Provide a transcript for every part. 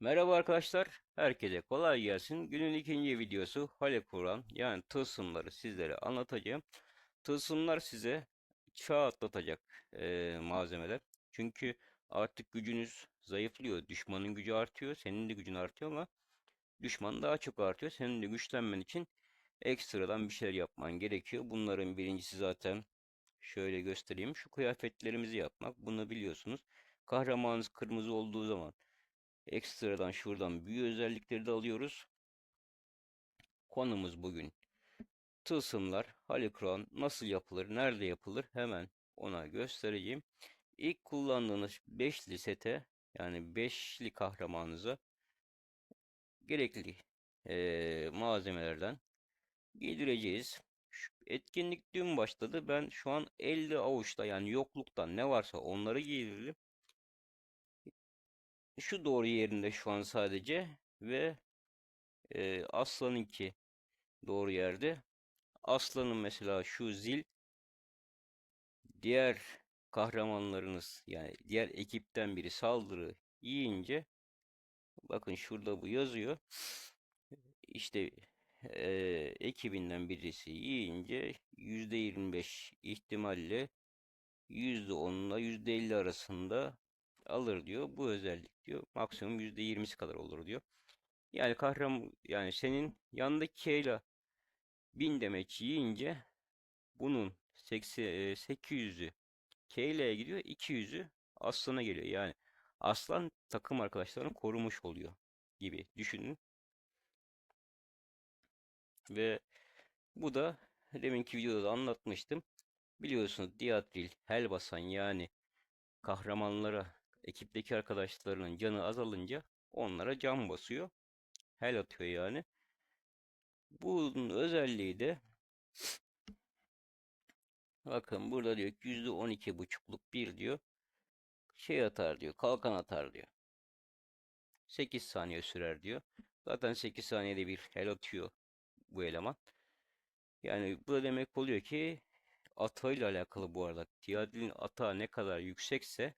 Merhaba arkadaşlar, herkese kolay gelsin. Günün ikinci videosu Halep Kur'an yani tılsımları sizlere anlatacağım. Tılsımlar size çağ atlatacak eee, malzemeler. Çünkü artık gücünüz zayıflıyor, düşmanın gücü artıyor, senin de gücün artıyor ama düşman daha çok artıyor. Senin de güçlenmen için ekstradan bir şeyler yapman gerekiyor. Bunların birincisi zaten şöyle göstereyim. Şu kıyafetlerimizi yapmak. Bunu biliyorsunuz. Kahramanınız kırmızı olduğu zaman Ekstradan şuradan büyü özellikleri de alıyoruz. Konumuz bugün tılsımlar, Halikron nasıl yapılır, nerede yapılır hemen ona göstereceğim. İlk kullandığınız beşli sete yani beşli kahramanınıza gerekli eee, malzemelerden giydireceğiz. Şu etkinlik dün başladı. Ben şu an 50 avuçta yani yokluktan ne varsa onları giydirdim. Şu doğru yerinde şu an sadece ve e, Aslan'ınki doğru yerde. Aslan'ın mesela şu zil diğer kahramanlarınız yani diğer ekipten biri saldırı yiyince bakın şurada bu yazıyor. İşte e, ekibinden birisi yiyince %25 ihtimalle %10 ile %50 arasında alır diyor. Bu özellik diyor. Maksimum %20'si kadar olur diyor. Yani kahraman yani senin yandaki K'yle 1000 demek yiyince bunun 80, 800'ü K'le'ye gidiyor 200'ü Aslan'a geliyor. Yani Aslan takım arkadaşlarını korumuş oluyor gibi düşünün. Ve bu da deminki videoda da anlatmıştım. Biliyorsunuz Diatril, Helbasan yani kahramanlara ekipteki arkadaşlarının canı azalınca onlara can basıyor. Hel atıyor yani. Bunun özelliği de bakın burada diyor ki %12 buçukluk bir diyor. Şey atar diyor. Kalkan atar diyor. 8 saniye sürer diyor. Zaten 8 saniyede bir hel atıyor bu eleman. Yani bu da demek oluyor ki atağıyla alakalı bu arada. Tiyadil'in atağı ne kadar yüksekse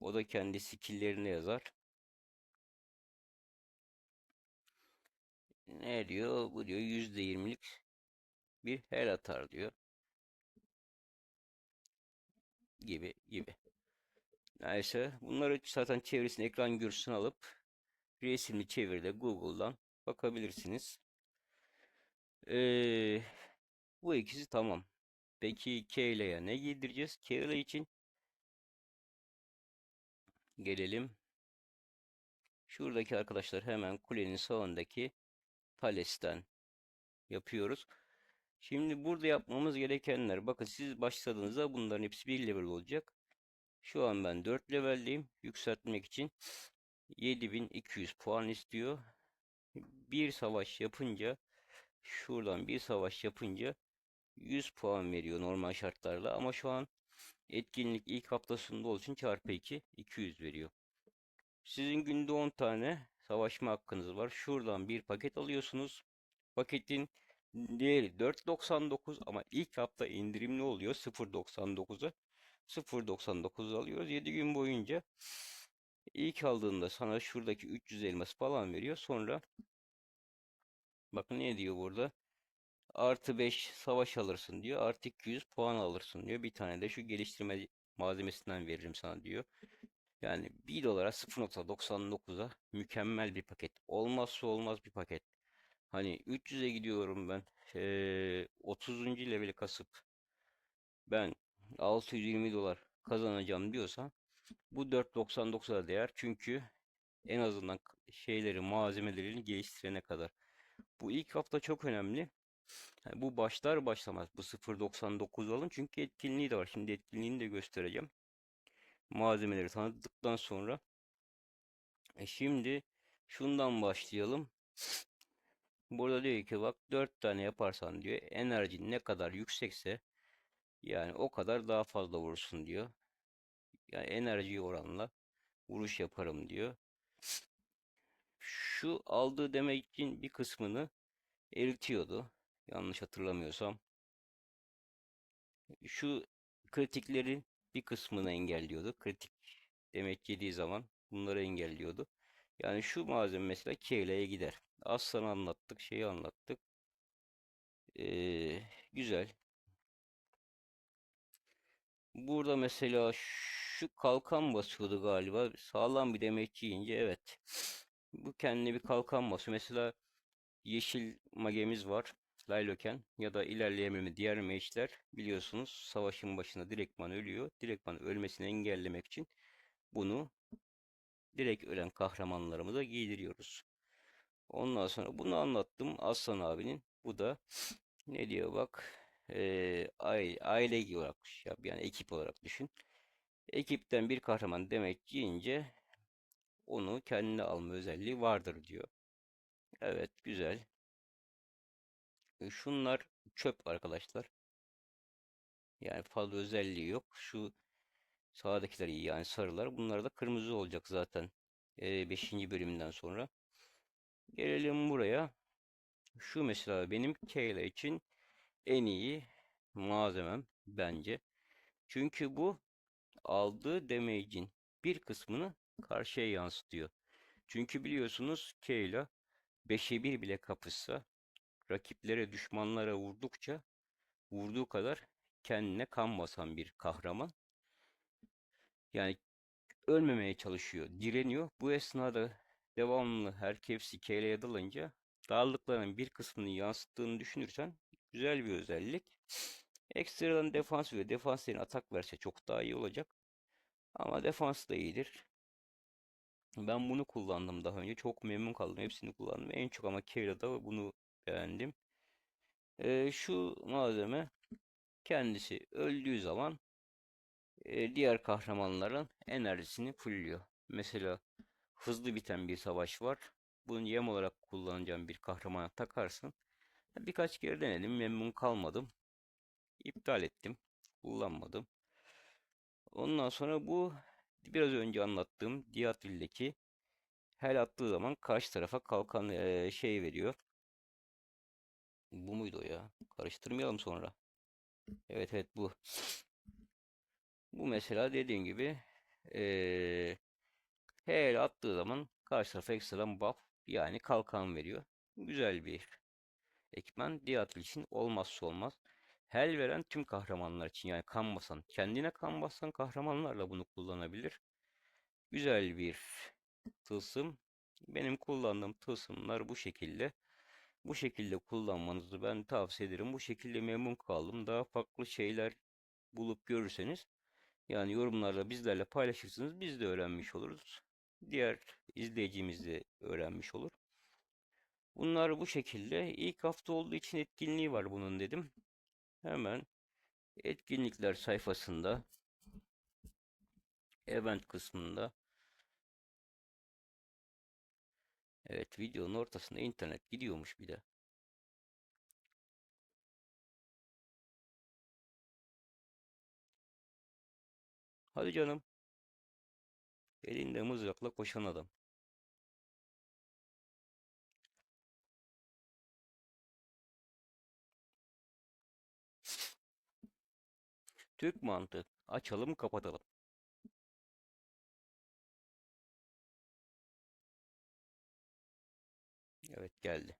o da kendi skill'lerine yazar. Ne diyor? Bu diyor %20'lik bir hel atar diyor. Gibi gibi. Neyse bunları zaten çevresini ekran görüntüsünü alıp resimli çeviride Google'dan bakabilirsiniz. Ee, bu ikisi tamam. Peki Keyla'ya ne giydireceğiz? Keyla için gelelim. Şuradaki arkadaşlar hemen kulenin sağındaki Thales'ten yapıyoruz. Şimdi burada yapmamız gerekenler. Bakın siz başladığınızda bunların hepsi bir level olacak. Şu an ben 4 leveldeyim. Yükseltmek için 7200 puan istiyor. Bir savaş yapınca şuradan bir savaş yapınca 100 puan veriyor normal şartlarda ama şu an etkinlik ilk haftasında olduğu için çarpı 2 200 veriyor. Sizin günde 10 tane savaşma hakkınız var. Şuradan bir paket alıyorsunuz. Paketin değeri 4.99 ama ilk hafta indirimli oluyor 0.99'a. 0.99 alıyoruz 7 gün boyunca. İlk aldığında sana şuradaki 300 elmas falan veriyor. Sonra bakın ne diyor burada? Artı 5 savaş alırsın diyor. Artı 200 puan alırsın diyor. Bir tane de şu geliştirme malzemesinden veririm sana diyor. Yani 1 dolara 0.99'a mükemmel bir paket. Olmazsa olmaz bir paket. Hani 300'e gidiyorum ben. Ee, 30. level kasıp ben 620 dolar kazanacağım diyorsan bu 4.99'a değer. Çünkü en azından şeyleri, malzemelerini geliştirene kadar. Bu ilk hafta çok önemli. Yani bu başlar başlamaz bu 0.99 alın çünkü etkinliği de var. Şimdi etkinliğini de göstereceğim. Malzemeleri tanıdıktan sonra e şimdi şundan başlayalım. Burada diyor ki bak 4 tane yaparsan diyor enerji ne kadar yüksekse yani o kadar daha fazla vurursun diyor. Yani enerji oranla vuruş yaparım diyor. Şu aldığı demek için bir kısmını eritiyordu. Yanlış hatırlamıyorsam. Şu kritiklerin bir kısmını engelliyordu. Kritik demek yediği zaman bunları engelliyordu. Yani şu malzeme mesela Keyla'ya gider. Aslanı anlattık, şeyi anlattık. Ee, güzel. Burada mesela şu kalkan basıyordu galiba. Sağlam bir demet yiyince evet. Bu kendine bir kalkan basıyor. Mesela yeşil magemiz var. Layloken ya da ilerleyememi diğer mage'ler biliyorsunuz savaşın başında direktman ölüyor. Direktman ölmesini engellemek için bunu direkt ölen kahramanlarımıza giydiriyoruz. Ondan sonra bunu anlattım Aslan abinin. Bu da ne diyor bak eee aile, aile olarak yap yani ekip olarak düşün. Ekipten bir kahraman demek deyince onu kendine alma özelliği vardır diyor. Evet güzel. E, Şunlar çöp arkadaşlar. Yani fazla özelliği yok. Şu sağdakiler iyi yani sarılar. Bunlar da kırmızı olacak zaten. 5. bölümden sonra. Gelelim buraya. Şu mesela benim Kayla için en iyi malzemem bence. Çünkü bu aldığı damage'in bir kısmını karşıya yansıtıyor. Çünkü biliyorsunuz Kayla 5'e 1 bile kapışsa rakiplere, düşmanlara vurdukça vurduğu kadar kendine kan basan bir kahraman. Yani ölmemeye çalışıyor, direniyor. Bu esnada devamlı herkesi Kayle'ye dalınca darlıkların bir kısmını yansıttığını düşünürsen güzel bir özellik. Ekstradan defans ve defans yerine atak verse çok daha iyi olacak. Ama defans da iyidir. Ben bunu kullandım daha önce. Çok memnun kaldım. Hepsini kullandım. En çok ama Keyla'da bunu beğendim. Ee, şu malzeme kendisi öldüğü zaman e, diğer kahramanların enerjisini fullüyor. Mesela hızlı biten bir savaş var. Bunu yem olarak kullanacağım bir kahramana takarsın. Birkaç kere denedim. Memnun kalmadım. İptal ettim. Kullanmadım. Ondan sonra bu biraz önce anlattığım Diatrildeki her attığı zaman karşı tarafa kalkan eee, şey veriyor. Bu muydu o ya? Karıştırmayalım sonra. Evet evet bu. Bu mesela dediğim gibi eee her attığı zaman karşı tarafa ekstradan buff yani kalkan veriyor. Güzel bir ekipman. Diatril için olmazsa olmaz. Hel veren tüm kahramanlar için yani kan basan, kendine kan basan kahramanlarla bunu kullanabilir. Güzel bir tılsım. Benim kullandığım tılsımlar bu şekilde. Bu şekilde kullanmanızı ben tavsiye ederim. Bu şekilde memnun kaldım. Daha farklı şeyler bulup görürseniz yani yorumlarda bizlerle paylaşırsınız. Biz de öğrenmiş oluruz. Diğer izleyicimiz de öğrenmiş olur. Bunlar bu şekilde. İlk hafta olduğu için etkinliği var bunun dedim. Hemen etkinlikler sayfasında event kısmında Evet videonun ortasında internet gidiyormuş bir de. Hadi canım. Elinde mızrakla koşan adam. Türk mantığı. Açalım kapatalım. Evet geldi.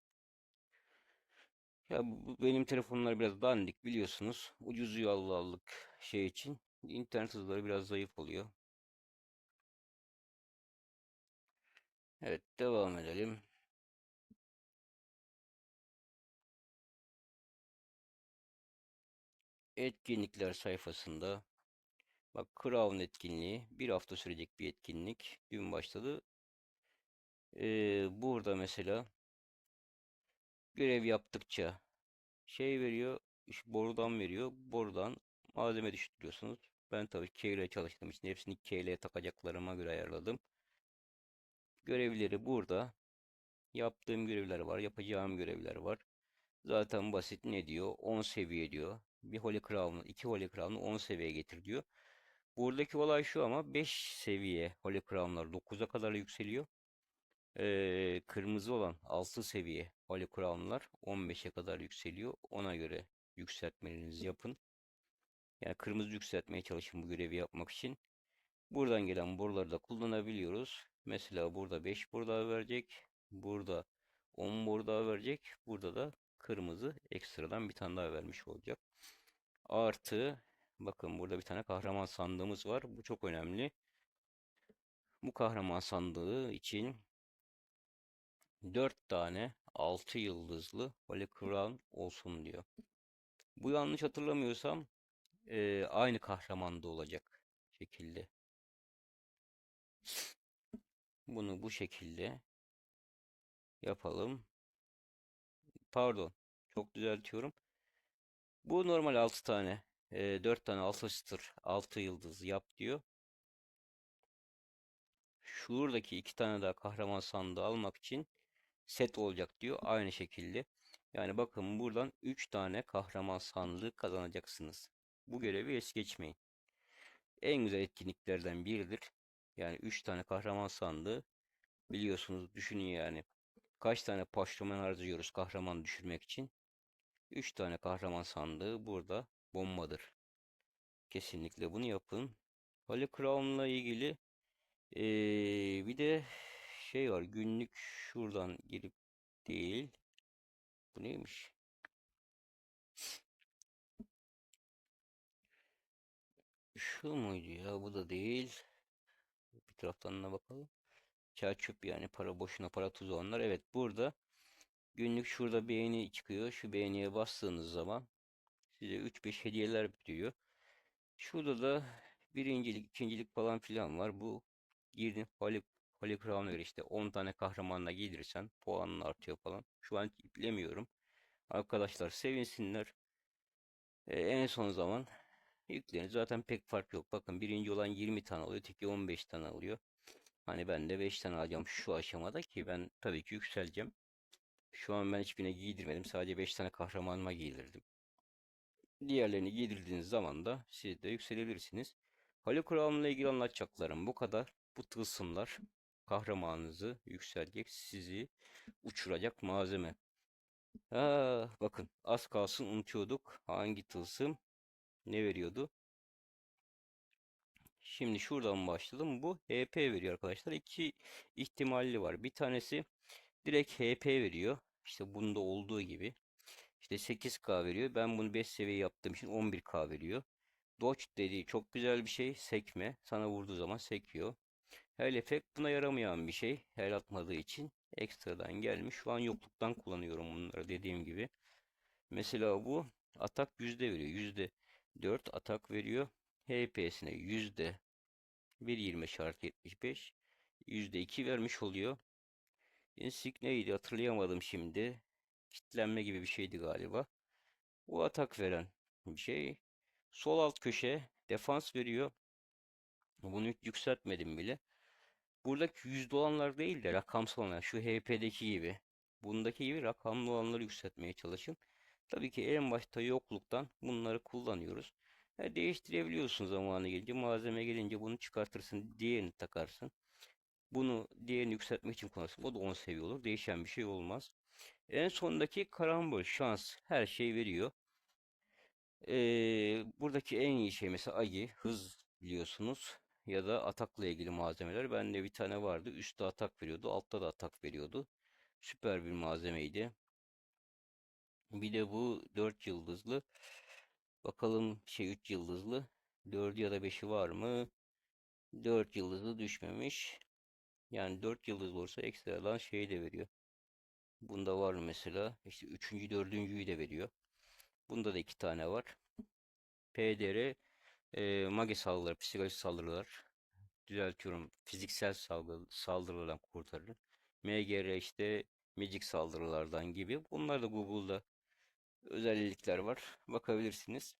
Ya bu benim telefonlar biraz dandik biliyorsunuz. Ucuz yollu aldık şey için. İnternet hızları biraz zayıf oluyor. Evet devam edelim. Etkinlikler sayfasında bak Crown etkinliği bir hafta sürecek bir etkinlik. Dün başladı. Ee, burada mesela görev yaptıkça şey veriyor. iş borudan veriyor. Borudan malzeme düşürüyorsunuz. Ben tabii K ile çalıştığım için hepsini K ile takacaklarıma göre ayarladım. Görevleri burada. Yaptığım görevler var. Yapacağım görevler var. Zaten basit ne diyor? 10 seviye diyor. Bir Holy Crown'u, iki Holy Crown'u 10 seviyeye getir diyor. Buradaki olay şu ama 5 seviye Holy Crown'lar 9'a kadar yükseliyor. Ee, kırmızı olan 6 seviye Holy Crown'lar 15'e kadar yükseliyor. Ona göre yükseltmelerinizi yapın. Yani kırmızı yükseltmeye çalışın bu görevi yapmak için. Buradan gelen boruları da kullanabiliyoruz. Mesela burada 5 burada verecek. Burada 10 burada verecek. Burada da kırmızı ekstradan bir tane daha vermiş olacak. Artı bakın burada bir tane kahraman sandığımız var. Bu çok önemli. Bu kahraman sandığı için 4 tane 6 yıldızlı Holy Crown olsun diyor. Bu yanlış hatırlamıyorsam e, aynı kahramanda olacak şekilde. Bunu bu şekilde yapalım. Pardon. Çok düzeltiyorum. Bu normal 6 tane. E, 4 tane alfa çıtır 6 yıldız yap diyor. Şuradaki iki tane daha kahraman sandığı almak için set olacak diyor. Aynı şekilde. Yani bakın buradan 3 tane kahraman sandığı kazanacaksınız. Bu görevi es geçmeyin. En güzel etkinliklerden biridir. Yani 3 tane kahraman sandığı biliyorsunuz düşünün yani. Kaç tane paşlaman harcıyoruz kahraman düşürmek için. 3 tane kahraman sandığı burada bombadır. Kesinlikle bunu yapın. Holy Crown'la ilgili ee, bir de şey var günlük şuradan girip değil. Bu neymiş? Şu muydu ya? Bu da değil. Bir taraftan da bakalım. Çerçöp yani para boşuna para tuzu onlar. Evet burada günlük şurada beğeni çıkıyor. Şu beğeniye bastığınız zaman size 3-5 hediyeler diyor. Şurada da birincilik, ikincilik falan filan var. Bu girdin Holy, Crown'a göre işte 10 tane kahramanla giydirirsen puanın artıyor falan. Şu an iplemiyorum. Arkadaşlar sevinsinler. Ee, en son zaman yüklerin zaten pek fark yok. Bakın birinci olan 20 tane oluyor. Öteki 15 tane alıyor. Hani ben de 5 tane alacağım şu aşamada ki ben tabii ki yükseleceğim. Şu an ben hiçbirine giydirmedim. Sadece 5 tane kahramanıma giydirdim. Diğerlerini giydirdiğiniz zaman da siz de yükselebilirsiniz. Holy Crown'la ilgili anlatacaklarım bu kadar. Bu tılsımlar kahramanınızı yükselecek, sizi uçuracak malzeme. Ha, bakın az kalsın unutuyorduk. Hangi tılsım ne veriyordu? Şimdi şuradan başlayalım. Bu HP veriyor arkadaşlar. İki ihtimalli var. Bir tanesi direkt HP veriyor. İşte bunda olduğu gibi. İşte 8K veriyor. Ben bunu 5 seviye yaptığım için 11K veriyor. Dodge dediği çok güzel bir şey. Sekme. Sana vurduğu zaman sekiyor. Hell efekt buna yaramayan bir şey. Hell atmadığı için ekstradan gelmiş. Şu an yokluktan kullanıyorum bunları dediğim gibi. Mesela bu atak yüzde veriyor. Yüzde 4 atak veriyor. HP'sine yüzde 1.20 şart 75. Yüzde 2 vermiş oluyor. Insik neydi hatırlayamadım şimdi. Kitlenme gibi bir şeydi galiba. Bu atak veren bir şey. Sol alt köşe defans veriyor. Bunu yükseltmedim bile. Buradaki yüzde olanlar değil de rakamsal olanlar. Şu HP'deki gibi. Bundaki gibi rakamlı olanları yükseltmeye çalışın. Tabii ki en başta yokluktan bunları kullanıyoruz. Yani değiştirebiliyorsun zamanı gelince. Malzeme gelince bunu çıkartırsın. Diğerini takarsın. Bunu diğerini yükseltmek için kullanırsın. O da 10 seviye olur. Değişen bir şey olmaz. En sondaki karambol şans her şey veriyor. Ee, buradaki en iyi şey mesela Agi hız biliyorsunuz ya da atakla ilgili malzemeler. Bende bir tane vardı. Üstte atak veriyordu. Altta da atak veriyordu. Süper bir malzemeydi. Bir de bu 4 yıldızlı. Bakalım şey 3 yıldızlı. 4 ya da 5'i var mı? 4 yıldızlı düşmemiş. Yani 4 yıldız olursa ekstradan şey de veriyor. Bunda var mesela. İşte 3. 4.'yü de veriyor. Bunda da 2 tane var. PDR e, mage saldırılar, psikolojik saldırılar. Düzeltiyorum. Fiziksel saldırı, saldırılardan kurtarır. MGR işte magic saldırılardan gibi. Bunlar da Google'da özellikler var. Bakabilirsiniz.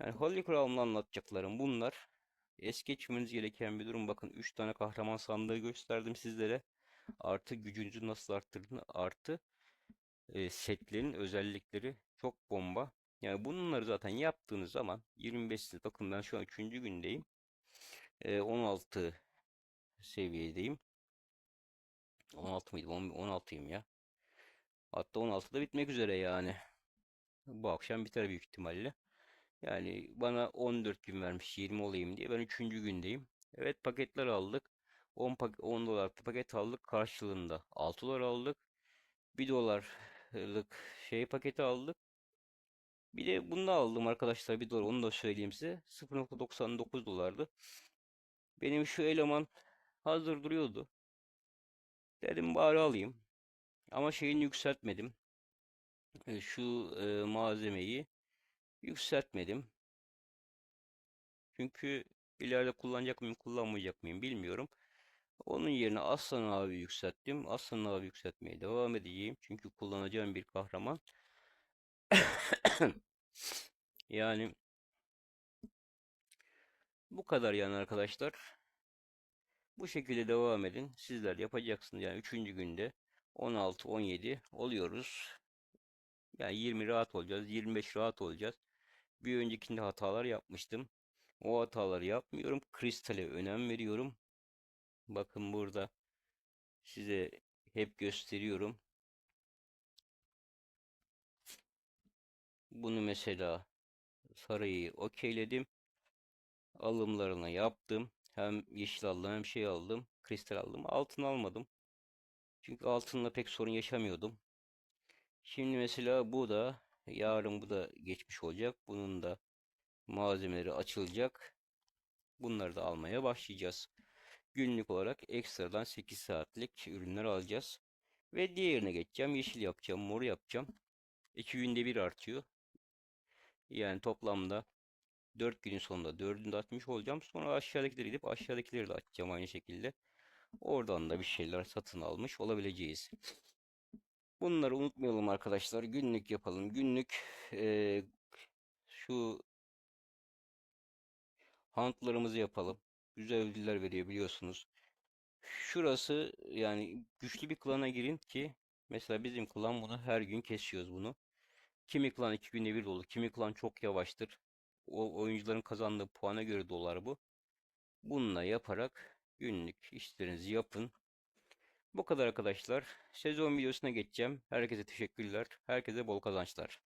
Yani Holy Crown'la anlatacaklarım bunlar. Es geçmeniz gereken bir durum. Bakın 3 tane kahraman sandığı gösterdim sizlere. Artı gücünüzü nasıl arttırdığını artı e, setlerin özellikleri çok bomba. Yani bunları zaten yaptığınız zaman 25 bakın ben şu an 3. gündeyim. E, 16 seviyedeyim. 16 mıydı? 16'yım ya. Hatta 16'da bitmek üzere yani. Bu akşam biter büyük ihtimalle. Yani bana 14 gün vermiş 20 olayım diye. Ben 3. gündeyim. Evet paketler aldık. 10, pak 10 dolarlık paket aldık. Karşılığında 6 dolar aldık. 1 dolarlık şey paketi aldık. Bir de bunu da aldım arkadaşlar 1 dolar onu da söyleyeyim size. 0.99 dolardı. Benim şu eleman hazır duruyordu. Dedim bari alayım. Ama şeyini yükseltmedim. E, Şu e, malzemeyi yükseltmedim. Çünkü ileride kullanacak mıyım, kullanmayacak mıyım bilmiyorum. Onun yerine Aslan abi yükselttim. Aslan abi yükseltmeye devam edeceğim. Çünkü kullanacağım bir kahraman. Yani bu kadar yani arkadaşlar. Bu şekilde devam edin. Sizler yapacaksınız. Yani 3. günde 16-17 oluyoruz. Yani 20 rahat olacağız. 25 rahat olacağız. Bir öncekinde hatalar yapmıştım. O hataları yapmıyorum. Kristale önem veriyorum. Bakın burada size hep gösteriyorum. Bunu mesela sarıyı okeyledim. Alımlarını yaptım. Hem yeşil aldım hem şey aldım. Kristal aldım. Altın almadım. Çünkü altınla pek sorun yaşamıyordum. Şimdi mesela bu da yarın bu da geçmiş olacak. Bunun da malzemeleri açılacak. Bunları da almaya başlayacağız. Günlük olarak ekstradan 8 saatlik ürünler alacağız. Ve diğerine geçeceğim. Yeşil yapacağım, mor yapacağım. 2 günde bir artıyor. Yani toplamda 4 günün sonunda 4'ünü de atmış olacağım. Sonra aşağıdakileri gidip aşağıdakileri de açacağım aynı şekilde. Oradan da bir şeyler satın almış olabileceğiz. Bunları unutmayalım arkadaşlar. Günlük yapalım. Günlük eee, şu huntlarımızı yapalım. Güzel ödüller veriyor biliyorsunuz. Şurası yani güçlü bir klana girin ki mesela bizim klan bunu her gün kesiyoruz bunu. Kimi klan iki günde bir dolu, kimi klan çok yavaştır. O oyuncuların kazandığı puana göre dolar bu. Bununla yaparak günlük işlerinizi yapın. Bu kadar arkadaşlar. Sezon videosuna geçeceğim. Herkese teşekkürler. Herkese bol kazançlar.